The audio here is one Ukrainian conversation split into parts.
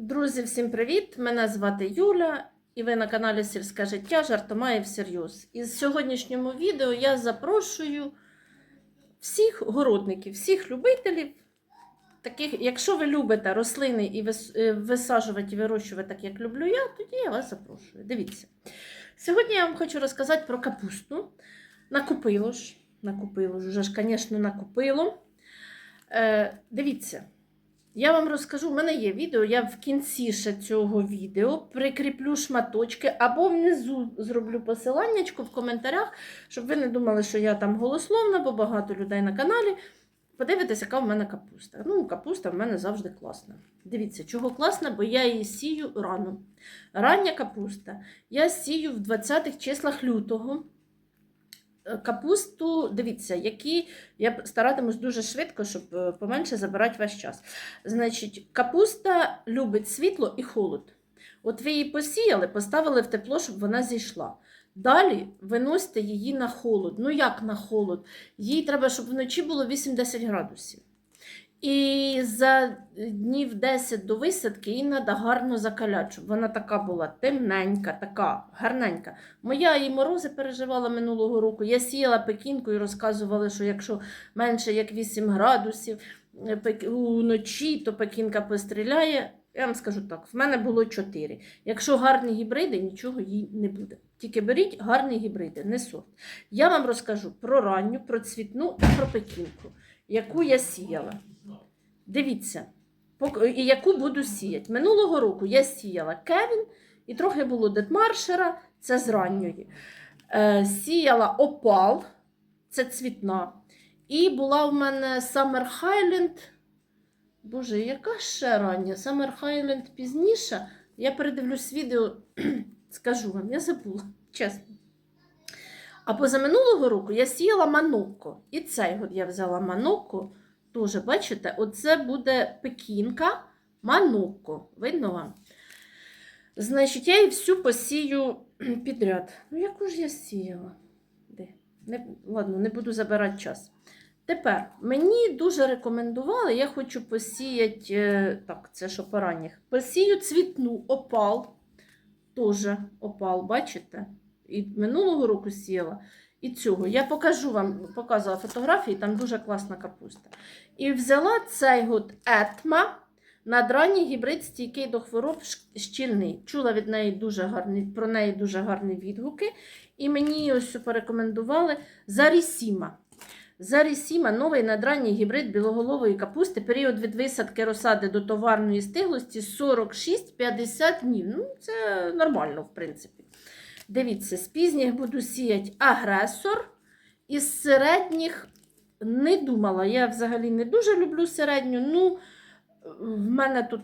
Друзі, всім привіт! Мене звати Юля, і ви на каналі Сільське життя жартома і всерйоз. І в сьогоднішньому відео я запрошую всіх городників, всіх любителів. Таких, якщо ви любите рослини і е, висаджувати і вирощувати, так як люблю я, тоді я вас запрошую. Дивіться. Сьогодні я вам хочу розказати про капусту. Накупило ж, накупило ж, вже ж, звісно, накупило. Е, дивіться. Я вам розкажу, в мене є відео, я в кінці ще цього відео прикріплю шматочки або внизу зроблю посиланнячко в коментарях, щоб ви не думали, що я там голословна, бо багато людей на каналі. Подивитися, яка в мене капуста. Ну, капуста в мене завжди класна. Дивіться, чого класна, бо я її сію рано. Рання капуста. Я сію в 20-х числах лютого. Капусту, дивіться, які я старатимусь дуже швидко, щоб е, поменше забирати ваш час. Значить, капуста любить світло і холод. От ви її посіяли, поставили в тепло, щоб вона зійшла. Далі виносите її на холод. Ну як на холод? Їй треба, щоб вночі було 8-10 градусів. І за днів 10 до висадки її треба гарно закаляти, щоб вона така була темненька, така гарненька. Моя і морози переживала минулого року. Я сіяла пекінку і розказували, що якщо менше як 8 градусів е, пек- уночі, то пекінка постріляє. Я вам скажу так: в мене було 4. Якщо гарні гібриди, нічого їй не буде. Тільки беріть гарні гібриди, не сорт. Я вам розкажу про ранню, про цвітну і про пекінку, яку я сіяла. Дивіться, і яку буду сіяти. Минулого року я сіяла кевін і трохи було детмаршера, це з ранньої. Е, сіяла опал, це цвітна. І була в мене Summer Highland. Боже, яка ще рання? Summer Highland пізніше. Я передивлюсь відео, скажу вам, я забула, чесно. А позаминулого року я сіяла манокко. І цей год я взяла манокко. Тоже, бачите, оце буде пекінка манокко. Видно вам? Значить, я її всю посію підряд. Ну, яку ж я сіяла? Де? Не, ладно, не буду забирати час. Тепер мені дуже рекомендували, я хочу посіяти, е, так, це що по ранніх, посію цвітну опал. Теж опал, бачите? І минулого року сіяла. І цього. Я покажу вам, показувала фотографії, там дуже класна капуста. І взяла цей год етма. Надранній гібрид стійкий до хвороб щільний. Чула від неї дуже гарні, про неї дуже гарні відгуки. І мені ось порекомендували Зарісіма. Зарісіма новий надранній гібрид білоголової капусти. Період від висадки розсади до товарної стиглості 46-50 днів. Ну, це нормально, в принципі. Дивіться, з пізніх буду сіяти агресор. Із середніх не думала. Я взагалі не дуже люблю середню. Ну, в мене тут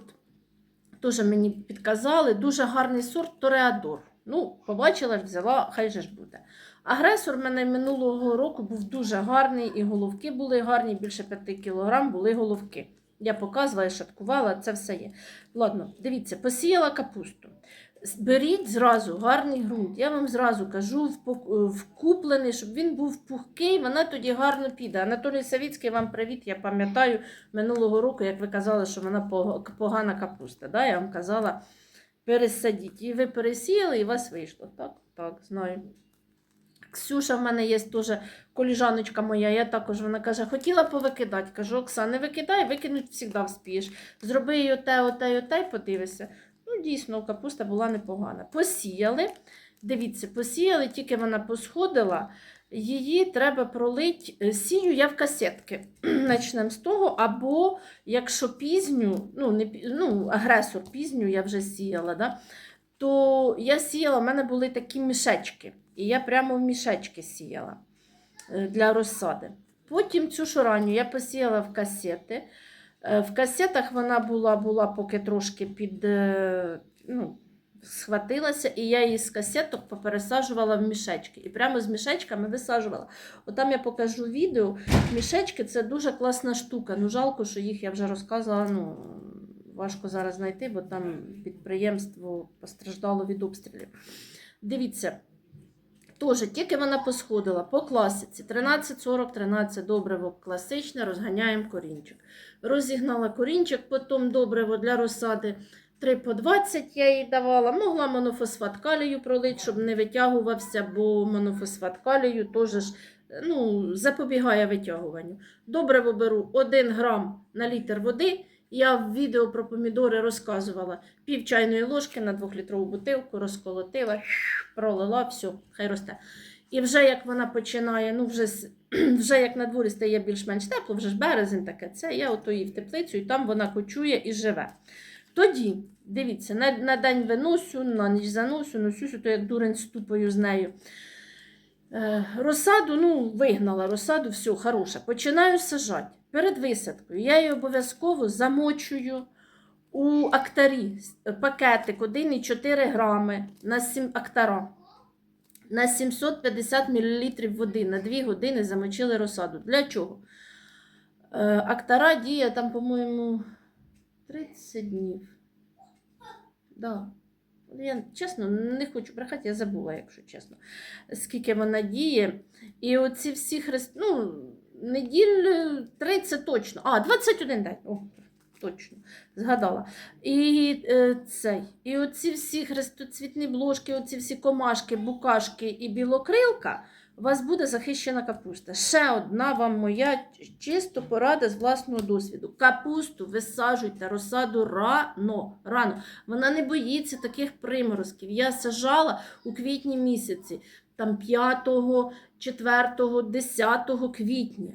теж мені підказали дуже гарний сорт Тореадор. Ну, побачила, взяла, хай же ж буде. Агресор в мене минулого року був дуже гарний, і головки були гарні, більше 5 кг були головки. Я показувала, я шаткувала, це все є. Ладно, дивіться, посіяла капусту. Беріть зразу гарний ґрунт. Я вам зразу кажу, в пок- в куплений, щоб він був пухкий, вона тоді гарно піде. Анатолій Савіцький, вам привіт. Я пам'ятаю минулого року, як ви казали, що вона погана капуста. Да? Я вам казала, пересадіть. І ви пересіяли, і у вас вийшло. Так, так, знаю. Ксюша в мене є теж коліжаночка моя, я також вона каже, хотіла повикидати. Кажу, Оксана, не викидай, викинуть завжди вспієш. Зроби і оте, оте, і оте, і подивися. Ну, дійсно, капуста була непогана. Посіяли. Дивіться, посіяли, тільки вона посходила. Її треба пролити. Сію я в касетки. Почнемо з того. Або якщо пізню, ну, не, ну, агресор пізню я вже сіяла, да? То я сіяла, в мене були такі мішечки. І я прямо в мішечки сіяла е, для розсади. Потім цю шоранню я посіяла в касети. Е, В касетах вона була, була поки трошки під, е, ну, схватилася, і я її з касеток попересаджувала в мішечки. І прямо з мішечками висаджувала. Отам я покажу відео. Мішечки це дуже класна штука. Ну, жалко, що їх я вже розказувала. Ну, важко зараз знайти, бо там підприємство постраждало від обстрілів. Дивіться. Теж тільки вона посходила по класиці 13-40-13 добриво класичне, розганяємо корінчик. Розігнала корінчик, потім добриво для розсади 3 по 20 я їй давала. Могла монофосфат калію пролити, щоб не витягувався, бо монофосфат калію теж ну, запобігає витягуванню. Добре беру 1 грам на літр води. Я в відео про помідори розказувала пів чайної ложки на 2-літрову бутилку, розколотила, пролила, все, хай росте. І вже як вона починає, ну вже, вже як на дворі стає більш-менш тепло, вже ж березень таке, це я ото її в теплицю, і там вона кочує і живе. Тоді, дивіться, на, на день виносю, на ніч заносю, носюся, то як дурень ступою з нею. Е, розсаду, ну, вигнала розсаду, все, хороше. Починаю сажати. Перед висадкою я її обов'язково замочую у актарі пакетик 1,4 грами на 7 актара. На 750 мл води на 2 години замочили розсаду. Для чого? Е, актара діє там, по-моєму, 30 днів. Да. Я чесно не хочу брехати, я забула, якщо чесно, скільки вона діє. І оці всі хрест... ну, неділь 30 точно. А, 21 день. О, точно, згадала. І е, цей. І оці всі хрестоцвітні бложки, оці всі комашки, букашки і білокрилка. Вас буде захищена капуста. Ще одна вам моя чисто порада з власного досвіду. Капусту висаджуйте розсаду рано. рано. Вона не боїться таких приморозків. Я сажала у квітні місяці, там 5, 4, 10 квітня.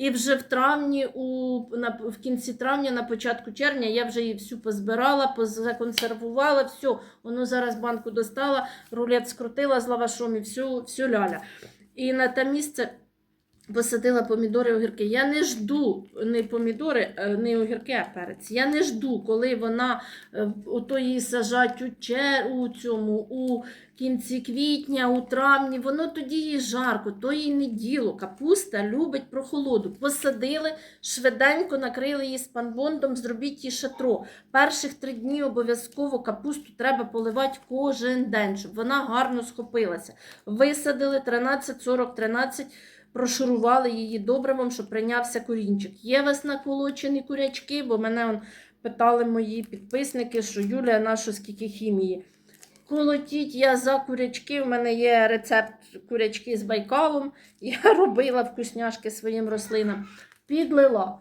І вже в травні, у, на, в кінці травня, на початку червня, я вже її всю позбирала, позаконсервувала, все. Воно зараз банку достала, рулет скрутила з лавашом і всю, всю ляля. І на те місце посадила помідори огірки. Я не жду не помідори, е, не огірки, а перець. Я не жду, коли вона е, ото її сажать у, чер, у цьому, у кінці квітня, у травні. Воно тоді їй жарко, то їй не діло. Капуста любить прохолоду. Посадили, швиденько накрили її спанбондом, зробіть їй шатро. Перших три дні обов'язково капусту треба поливати кожен день, щоб вона гарно схопилася. Висадили 13-40-13, прошурували її добривом, щоб прийнявся корінчик. Є у вас наколочені курячки, бо мене он, питали мої підписники, що Юлія, на що скільки хімії. Колотіть я за курячки. У мене є рецепт курячки з байкалом. Я робила вкусняшки своїм рослинам. Підлила.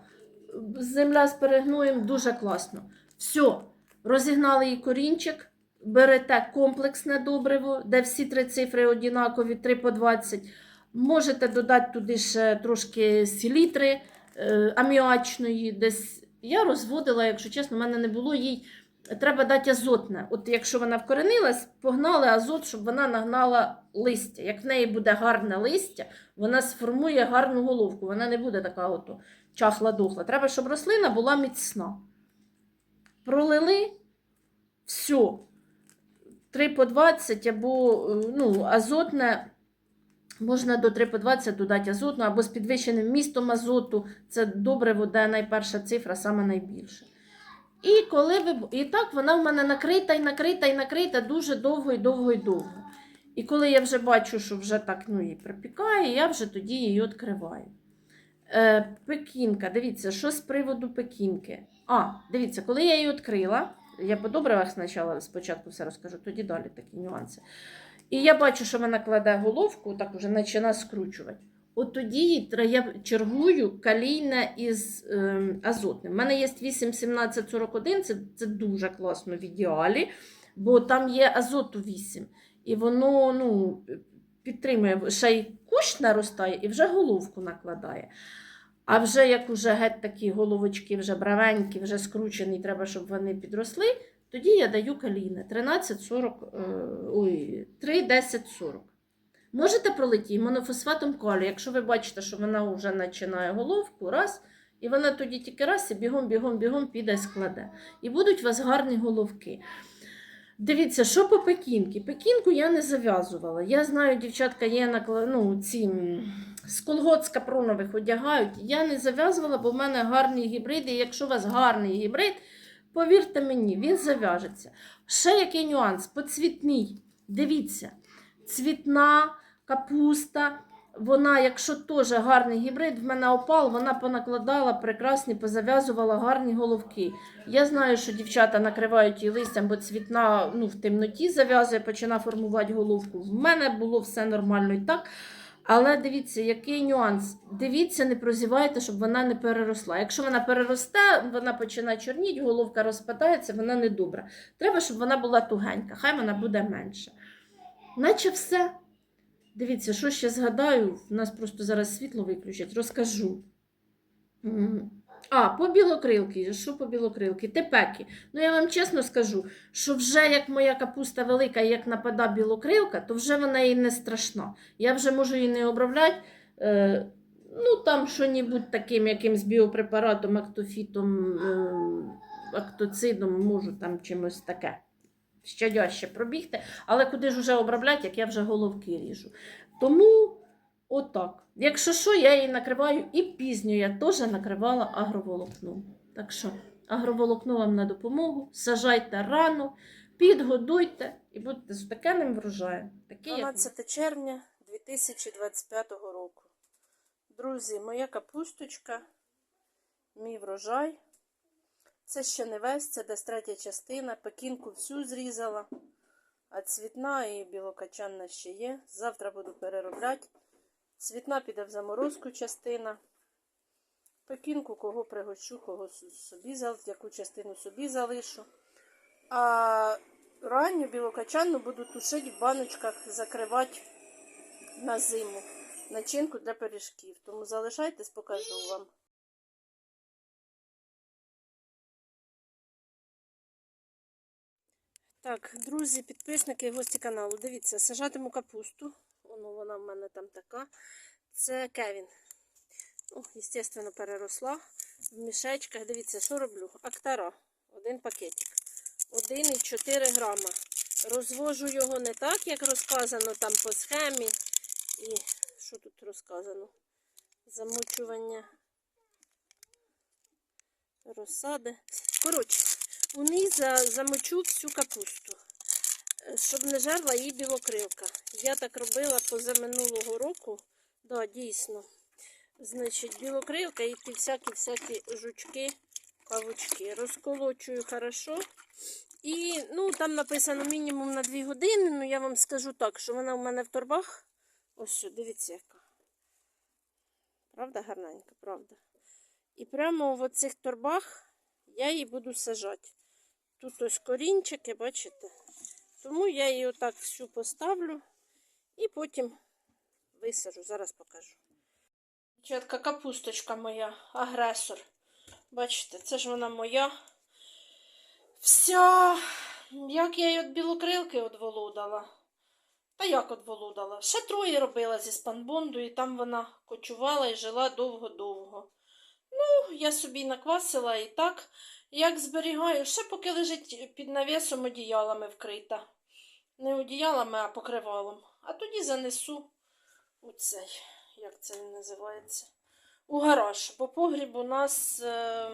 Земля з перегноєм дуже класно. Все, розігнали її корінчик. Берете комплексне добриво, де всі три цифри однакові, 3 по 20. Можете додати туди ще трошки селітри е, аміачної. Десь я розводила, якщо чесно, в мене не було їй. Треба дати азотне. От якщо вона вкоренилась, погнали азот, щоб вона нагнала листя. Як в неї буде гарне листя, вона сформує гарну головку. Вона не буде така от чахла-духла. Треба, щоб рослина була міцна. Пролили все. 3 по 20 або е, ну, азотне. Можна до 3 по 20 додати азотну або з підвищеним містом азоту. Це добре вода, найперша цифра, саме найбільша. І коли ви і так вона в мене накрита і накрита і накрита дуже довго і довго і довго. І коли я вже бачу, що вже так ну, її припікає, я вже тоді її відкриваю. Е, пекінка, дивіться, що з приводу пекінки. А, дивіться, коли я її відкрила, я по добривах спочатку все розкажу, тоді далі такі нюанси. І я бачу, що вона кладе головку, так уже починає скручувати. От тоді я чергую калійне із ем, азотним. У мене є 8, 17, 41, це, це дуже класно в ідеалі, бо там є азоту 8. І воно ну, підтримує, ще й кущ наростає і вже головку накладає. А вже як уже геть такі головочки, вже бравенькі, вже скручені, треба, щоб вони підросли, тоді я даю 13-40, е, ой, 3-10-40. Можете пролити її монофосфатом калію, якщо ви бачите, що вона вже починає головку, раз, і вона тоді тільки раз і бігом, бігом, бігом піде складе. І будуть у вас гарні головки. Дивіться, що по пекінки. Пекінку я не зав'язувала. Я знаю, дівчатка є накла... ну, ці з колгот з капронових одягають. Я не зав'язувала, бо в мене гарні гібриди. І якщо у вас гарний гібрид, повірте мені, він зав'яжеться. Ще який нюанс? По цвітній. Дивіться, цвітна капуста. Вона, якщо теж гарний гібрид, в мене опал, вона понакладала прекрасні, позав'язувала гарні головки. Я знаю, що дівчата накривають її листям, бо цвітна ну, в темноті зав'язує, починає формувати головку. В мене було все нормально і так. Але дивіться, який нюанс. Дивіться, не прозівайте, щоб вона не переросла. Якщо вона переросте, вона починає чорніти, головка розпадається, вона не добра. Треба, щоб вона була тугенька, хай вона буде менша. Наче все. Дивіться, що ще згадаю, в нас просто зараз світло виключать, розкажу. А, по білокрилки. Що по білокрилки? Тепеки. Ну, я вам чесно скажу, що вже як моя капуста велика, як напада білокрилка, то вже вона і не страшна. Я вже можу її не обробляти. Е, ну, там що-небудь таким якимсь біопрепаратом, актофітом, е, актоцидом, можу там чимось таке. Щадяще пробігти, але куди ж вже обробляти, як я вже головки ріжу. Тому отак. Якщо що, я її накриваю і пізньо я теж накривала агроволокном. Так що агроволокно вам на допомогу, сажайте рано, підгодуйте і будете з таким врожаєм. Такий, як 12 червня 2025 року. Друзі, моя капусточка, мій врожай. Це ще не весь, це десь третя частина. Пекінку всю зрізала, а цвітна і білокачанна ще є. Завтра буду переробляти. Цвітна піде в заморозку частина. Пекінку кого пригощу, кого собі яку частину собі залишу. А ранню білокачанну буду тушити в баночках, закривати на зиму. Начинку для пиріжків. Тому залишайтесь, покажу вам. Так, друзі, підписники і гості каналу. Дивіться, сажатиму капусту. Воно вона в мене там така. Це Кевін. Ну, звісно, переросла. В мішечках. Дивіться, що роблю? Актара. Один пакетик. 1,4 грама. Розвожу його не так, як розказано там по схемі. І що тут розказано? Замочування розсади. Коротше, униз за- замочу всю капусту, щоб не жерла її білокрилка. Я так робила позаминулого року. Да, дійсно. Значить, білокрилка і ті всякі-всякі жучки, павучки. Розколочую хорошо. І ну, там написано мінімум на 2 години. Ну я вам скажу так, що вона в мене в торбах. Ось що, дивіться яка. Правда, гарненька, правда. І прямо в оцих торбах я її буду сажати. Тут ось корінчики, бачите? Тому я її отак всю поставлю і потім висажу. Зараз покажу. Дівчатка, капусточка моя, агресор. Бачите, це ж вона моя. Вся, як я її від білокрилки одволодала. Та як одволодала? Ще троє робила зі спанбонду, і там вона кочувала і жила довго-довго. Я собі наквасила і так, як зберігаю, ще поки лежить під навісом одіялами вкрита. Не одіялами, а покривалом. А тоді занесу у цей, як це називається, у гараж. Бо погріб у нас е,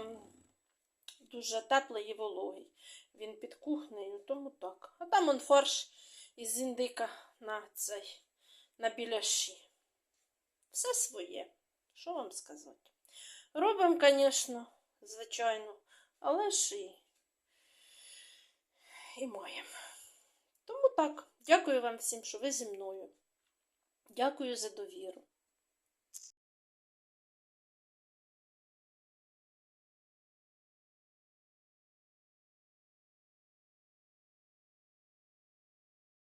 дуже теплий і вологий. Він під кухнею, тому так. А там он фарш із індика на цей, на біляші. Все своє. Що вам сказати? Робимо, звісно, звичайно, але ж і, і маємо. Тому так, дякую вам всім, що ви зі мною. Дякую за довіру.